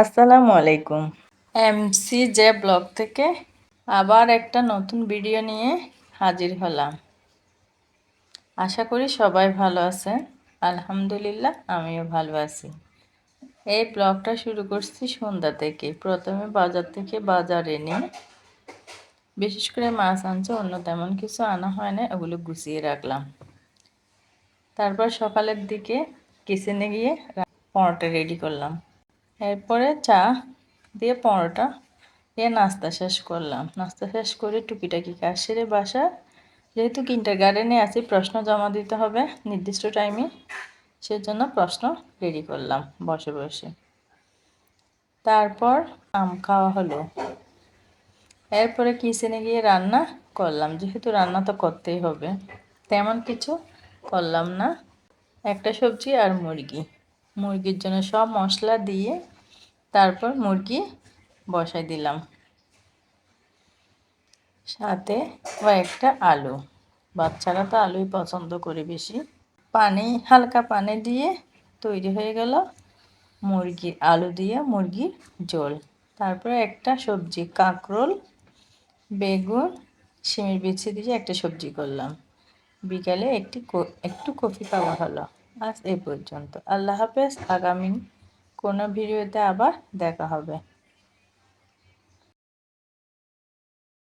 আসসালামু আলাইকুম। MC J blog থেকে আবার একটা নতুন ভিডিও নিয়ে হাজির হলাম। আশা করি সবাই ভালো আছে আলহামদুলিল্লাহ, আমিও ভালো আছি। এই ব্লগটা শুরু করছি সন্ধ্যা থেকে। প্রথমে বাজার থেকে বাজার এনে, বিশেষ করে মাছ আনছে, অন্য তেমন কিছু আনা হয় না ওগুলো গুছিয়ে রাখলাম। তারপর সকালের দিকে কিচেনে গিয়ে পরোটা রেডি করলাম। এরপরে চা দিয়ে পরোটা দিয়ে নাস্তা শেষ করলাম। নাস্তা শেষ করে টুকিটাকি কাজ সেরে বাসা যেহেতু কিন্টার গার্ডেনে আছি, প্রশ্ন জমা দিতে হবে নির্দিষ্ট টাইমে। সেজন্য প্রশ্ন রেডি করলাম বসে বসে। তারপর আম খাওয়া হলো। এরপরে কিচেনে গিয়ে রান্না করলাম। যেহেতু রান্না তো করতেই হবে, তেমন কিছু করলাম না। একটা সবজি আর মুরগি। মুরগির জন্য সব মশলা দিয়ে তারপর মুরগি বসাই দিলাম। সাথে কয়েকটা আলু। বাচ্চারা তো আলুই পছন্দ করে বেশি। পানি, হালকা পানি দিয়ে তৈরি হয়ে গেল মুরগির আলু দিয়ে মুরগির ঝোল। তারপরে একটা সবজি, কাঁকরোল, বেগুন, শিমের বিছি দিয়ে একটা সবজি করলাম। বিকালে একটি একটু কফি খাওয়া হলো। আজ এ পর্যন্ত। আল্লাহ হাফেজ। আগামী কোনো ভিডিওতে আবার দেখা হবে।